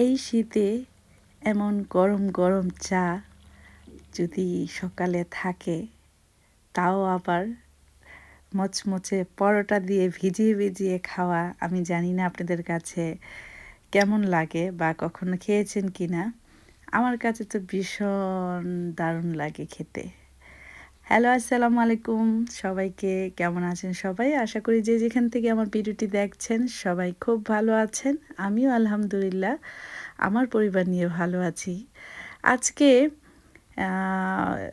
এই শীতে এমন গরম গরম চা যদি সকালে থাকে, তাও আবার মচমচে পরোটা দিয়ে ভিজিয়ে ভিজিয়ে খাওয়া আমি জানি না আপনাদের কাছে কেমন লাগে বা কখনো খেয়েছেন কি না আমার কাছে তো ভীষণ দারুণ লাগে খেতে। হ্যালো, আসসালামু আলাইকুম সবাইকে। কেমন আছেন সবাই? আশা করি যে যেখান থেকে আমার ভিডিওটি দেখছেন সবাই খুব ভালো আছেন। আমিও আলহামদুলিল্লাহ, আমার পরিবার নিয়ে ভালো আছি। আজকে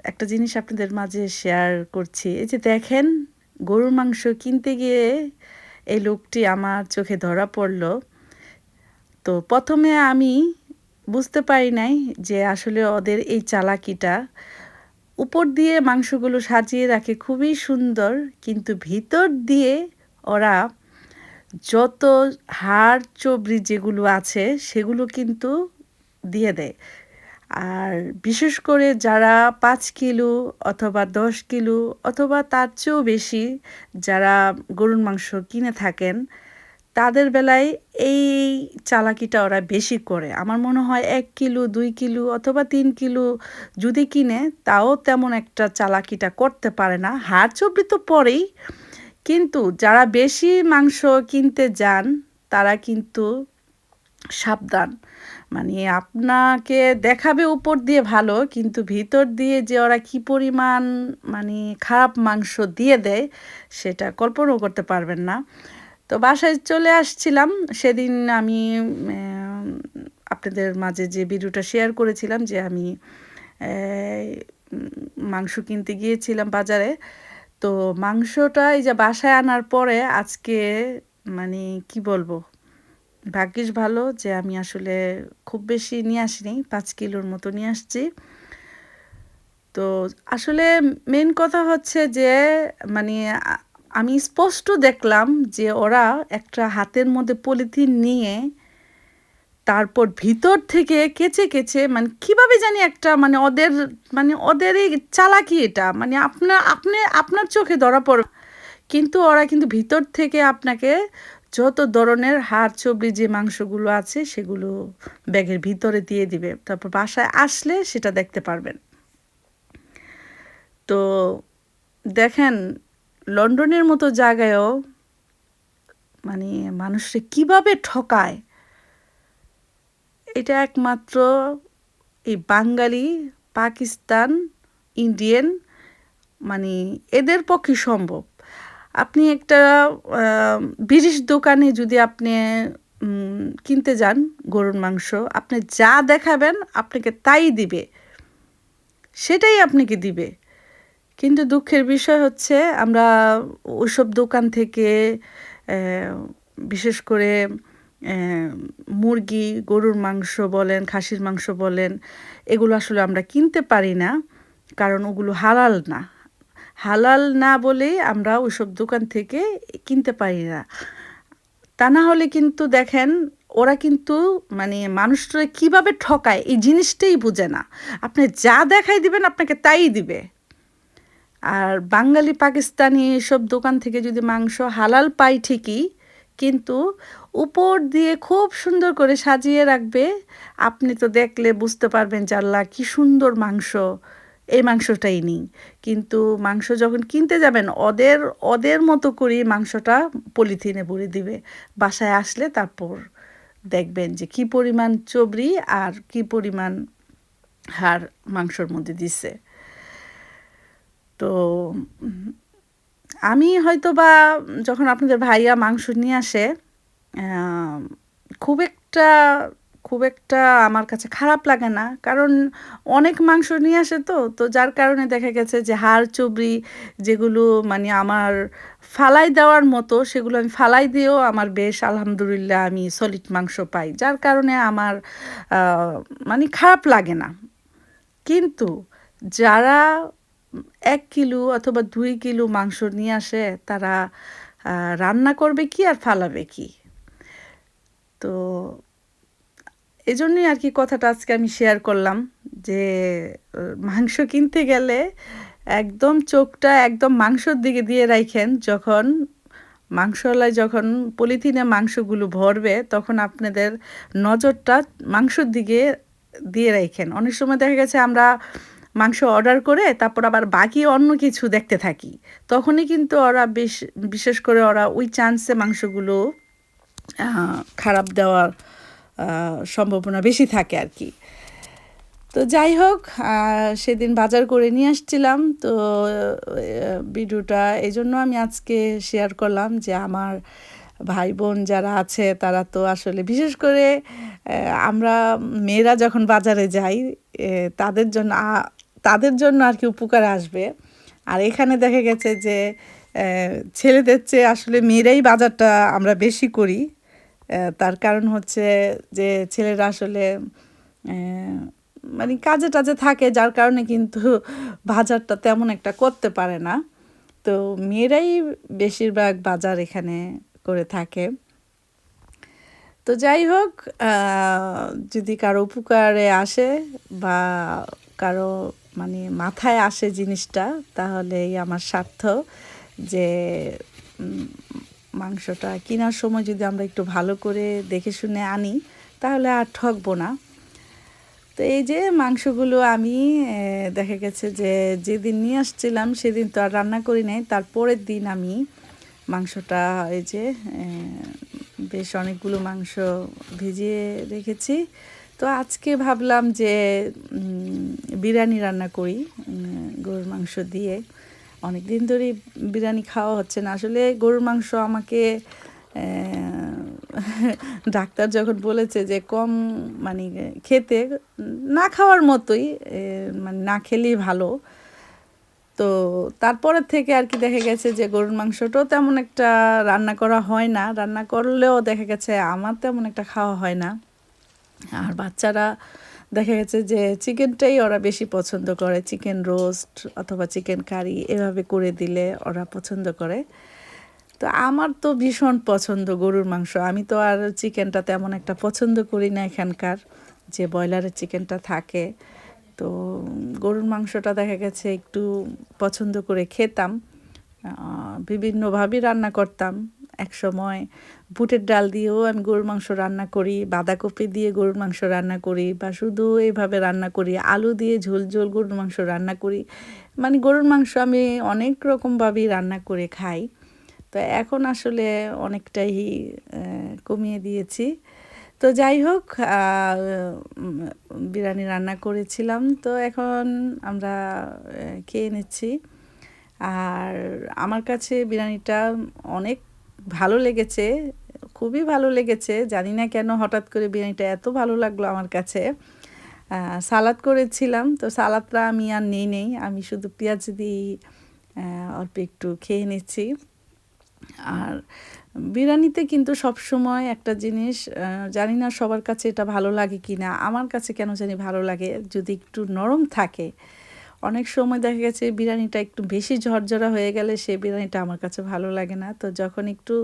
একটা জিনিস আপনাদের মাঝে শেয়ার করছি। এই যে দেখেন, গরুর মাংস কিনতে গিয়ে এই লোকটি আমার চোখে ধরা পড়ল। তো প্রথমে আমি বুঝতে পারি নাই যে আসলে ওদের এই চালাকিটা উপর দিয়ে মাংসগুলো সাজিয়ে রাখে খুবই সুন্দর, কিন্তু ভিতর দিয়ে ওরা যত হাড় চবড়ি যেগুলো আছে সেগুলো কিন্তু দিয়ে দেয়। আর বিশেষ করে যারা পাঁচ কিলো অথবা দশ কিলো অথবা তার চেয়েও বেশি যারা গরুর মাংস কিনে থাকেন তাদের বেলায় এই চালাকিটা ওরা বেশি করে। আমার মনে হয় এক কিলো, দুই কিলো অথবা তিন কিলো যদি কিনে, তাও তেমন একটা চালাকিটা করতে পারে না। হাড় চবড়ি তো পরেই, কিন্তু যারা বেশি মাংস কিনতে যান, তারা কিন্তু সাবধান। মানে আপনাকে দেখাবে উপর দিয়ে ভালো, কিন্তু ভিতর দিয়ে যে ওরা কি পরিমাণ মানে খারাপ মাংস দিয়ে দেয়, সেটা কল্পনাও করতে পারবেন না। তো বাসায় চলে আসছিলাম। সেদিন আমি আপনাদের মাঝে যে ভিডিওটা শেয়ার করেছিলাম যে আমি মাংস কিনতে গিয়েছিলাম বাজারে। তো মাংসটা এই যে বাসায় আনার পরে আজকে মানে কি বলব, ভাগ্যিস ভালো যে আমি আসলে খুব বেশি নিয়ে আসিনি, পাঁচ কিলোর মতো নিয়ে আসছি। তো আসলে মেন কথা হচ্ছে যে মানে আমি স্পষ্ট দেখলাম যে ওরা একটা হাতের মধ্যে পলিথিন নিয়ে তারপর ভিতর থেকে কেচে কেচে মানে কীভাবে জানি একটা মানে ওদের মানে ওদেরই চালাকি এটা। মানে আপনার আপনি, আপনার চোখে ধরা পড় কিন্তু ওরা কিন্তু ভিতর থেকে আপনাকে যত ধরনের হাড় চবড়ি যে মাংসগুলো আছে সেগুলো ব্যাগের ভিতরে দিয়ে দিবে। তারপর বাসায় আসলে সেটা দেখতে পারবেন। তো দেখেন লন্ডনের মতো জায়গায়ও মানে মানুষকে কীভাবে ঠকায়, এটা একমাত্র এই বাঙালি, পাকিস্তান, ইন্ডিয়ান মানে এদের পক্ষে সম্ভব। আপনি একটা ব্রিটিশ দোকানে যদি আপনি কিনতে যান গরুর মাংস, আপনি যা দেখাবেন, আপনাকে তাই দিবে। সেটাই আপনাকে দিবে। কিন্তু দুঃখের বিষয় হচ্ছে আমরা ওইসব দোকান থেকে বিশেষ করে মুরগি, গরুর মাংস বলেন, খাসির মাংস বলেন, এগুলো আসলে আমরা কিনতে পারি না, কারণ ওগুলো হালাল না। হালাল না বলেই আমরা ওইসব দোকান থেকে কিনতে পারি না। তা না হলে কিন্তু দেখেন, ওরা কিন্তু মানে মানুষরা কীভাবে ঠকায়, এই জিনিসটাই বুঝে না। আপনি যা দেখাই দিবেন, আপনাকে তাই দিবে। আর বাঙালি পাকিস্তানি এসব দোকান থেকে যদি মাংস হালাল পাই ঠিকই, কিন্তু উপর দিয়ে খুব সুন্দর করে সাজিয়ে রাখবে, আপনি তো দেখলে বুঝতে পারবেন জাল্লা কি সুন্দর মাংস, এই মাংসটাই নিই। কিন্তু মাংস যখন কিনতে যাবেন, ওদের ওদের মতো করে মাংসটা পলিথিনে ভরে দিবে। বাসায় আসলে তারপর দেখবেন যে কি পরিমাণ চবড়ি আর কি পরিমাণ হাড় মাংসর মধ্যে দিছে। তো, আমি হয়তো বা যখন আপনাদের ভাইয়া মাংস নিয়ে আসে খুব একটা খুব একটা আমার কাছে খারাপ লাগে না। কারণ অনেক মাংস নিয়ে আসে তো তো যার কারণে দেখা গেছে যে হাড় চবড়ি যেগুলো মানে আমার ফালাই দেওয়ার মতো, সেগুলো আমি ফালাই দিয়েও আমার বেশ আলহামদুলিল্লাহ আমি সলিড মাংস পাই। যার কারণে আমার মানে খারাপ লাগে না। কিন্তু যারা এক কিলো অথবা দুই কিলো মাংস নিয়ে আসে, তারা রান্না করবে কি আর ফালাবে কি? তো এজন্যই আর কি কথাটা আজকে আমি শেয়ার করলাম যে মাংস কিনতে গেলে একদম চোখটা একদম মাংসর দিকে দিয়ে রাখেন যখন মাংসওয়ালায় যখন পলিথিনে মাংসগুলো ভরবে, তখন আপনাদের নজরটা মাংসর দিকে দিয়ে রাখেন অনেক সময় দেখা গেছে আমরা মাংস অর্ডার করে তারপর আবার বাকি অন্য কিছু দেখতে থাকি। তখনই কিন্তু ওরা বেশ, বিশেষ করে ওরা ওই চান্সে মাংসগুলো খারাপ দেওয়ার সম্ভাবনা বেশি থাকে আর কি তো যাই হোক সেদিন বাজার করে নিয়ে আসছিলাম। তো ভিডিওটা এই জন্য আমি আজকে শেয়ার করলাম যে আমার ভাই বোন যারা আছে, তারা তো আসলে বিশেষ করে আমরা মেয়েরা যখন বাজারে যাই তাদের জন্য তাদের জন্য আর কি উপকার আসবে। আর এখানে দেখা গেছে যে ছেলেদের চেয়ে আসলে মেয়েরাই বাজারটা আমরা বেশি করি। তার কারণ হচ্ছে যে, ছেলেরা আসলে মানে কাজে টাজে থাকে, যার কারণে কিন্তু বাজারটা তেমন একটা করতে পারে না। তো মেয়েরাই বেশিরভাগ বাজার এখানে করে থাকে। তো যাই হোক যদি কারও উপকারে আসে বা কারও মানে মাথায় আসে জিনিসটা, তাহলেই আমার স্বার্থ যে মাংসটা কেনার সময় যদি আমরা একটু ভালো করে দেখে শুনে আনি, তাহলে আর ঠকবো না। তো এই যে মাংসগুলো আমি দেখা গেছে যে যেদিন নিয়ে আসছিলাম সেদিন তো আর রান্না করি নাই তারপরের দিন আমি মাংসটা এই যে বেশ অনেকগুলো মাংস ভিজিয়ে রেখেছি। তো আজকে ভাবলাম যে বিরিয়ানি রান্না করি গরুর মাংস দিয়ে। অনেক দিন ধরেই বিরিয়ানি খাওয়া হচ্ছে না। আসলে গরুর মাংস আমাকে ডাক্তার যখন বলেছে যে কম মানে খেতে, না খাওয়ার মতোই মানে না খেলেই ভালো। তো তারপরের থেকে আর কি দেখা গেছে যে গরুর মাংসটাও তেমন একটা রান্না করা হয় না। রান্না করলেও দেখা গেছে আমার তেমন একটা খাওয়া হয় না। আর বাচ্চারা দেখা গেছে যে চিকেনটাই ওরা বেশি পছন্দ করে। চিকেন রোস্ট অথবা চিকেন কারি এভাবে করে দিলে ওরা পছন্দ করে। তো আমার তো ভীষণ পছন্দ গরুর মাংস। আমি তো আর চিকেনটা তেমন একটা পছন্দ করি না এখানকার, যে ব্রয়লারের চিকেনটা থাকে। তো গরুর মাংসটা দেখা গেছে একটু পছন্দ করে খেতাম। বিভিন্নভাবেই রান্না করতাম। এক সময় বুটের ডাল দিয়েও আমি গরুর মাংস রান্না করি, বাঁধাকপি দিয়ে গরুর মাংস রান্না করি বা শুধু এইভাবে রান্না করি, আলু দিয়ে ঝোল ঝোল গরুর মাংস রান্না করি। মানে গরুর মাংস আমি অনেক রকমভাবেই রান্না করে খাই। তো এখন আসলে অনেকটাই কমিয়ে দিয়েছি। তো যাই হোক বিরিয়ানি রান্না করেছিলাম। তো এখন আমরা খেয়ে নিচ্ছি। আর আমার কাছে বিরিয়ানিটা অনেক ভালো লেগেছে, খুবই ভালো লেগেছে। জানি না কেন হঠাৎ করে বিরিয়ানিটা এত ভালো লাগল আমার কাছে। সালাদ করেছিলাম, তো সালাদটা আমি আর নেই নেই। আমি শুধু পেঁয়াজ দিয়ে অল্প একটু খেয়ে নিচ্ছি। আর বিরিয়ানিতে কিন্তু সবসময় একটা জিনিস জানি না সবার কাছে এটা ভালো লাগে কি না আমার কাছে কেন জানি ভালো লাগে, যদি একটু নরম থাকে অনেক সময় দেখা গেছে বিরিয়ানিটা একটু বেশি ঝরঝরা হয়ে গেলে সে বিরিয়ানিটা আমার কাছে ভালো লাগে না। তো যখন একটু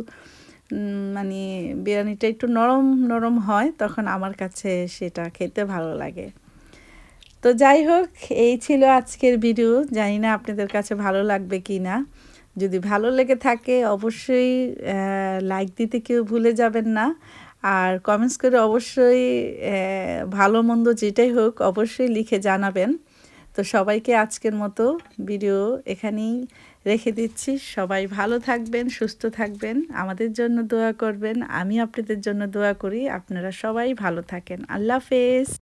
মানে বিরিয়ানিটা একটু নরম নরম হয় তখন আমার কাছে সেটা খেতে ভালো লাগে। তো যাই হোক, এই ছিল আজকের ভিডিও। জানি না আপনাদের কাছে ভালো লাগবে কি না। যদি ভালো লেগে থাকে অবশ্যই লাইক দিতে কেউ ভুলে যাবেন না। আর কমেন্টস করে অবশ্যই ভালো মন্দ যেটাই হোক অবশ্যই লিখে জানাবেন। তো সবাইকে আজকের মতো ভিডিও এখানেই রেখে দিচ্ছি। সবাই ভালো থাকবেন, সুস্থ থাকবেন, আমাদের জন্য দোয়া করবেন আমি আপনাদের জন্য দোয়া করি। আপনারা সবাই ভালো থাকেন। আল্লাহ হাফেজ।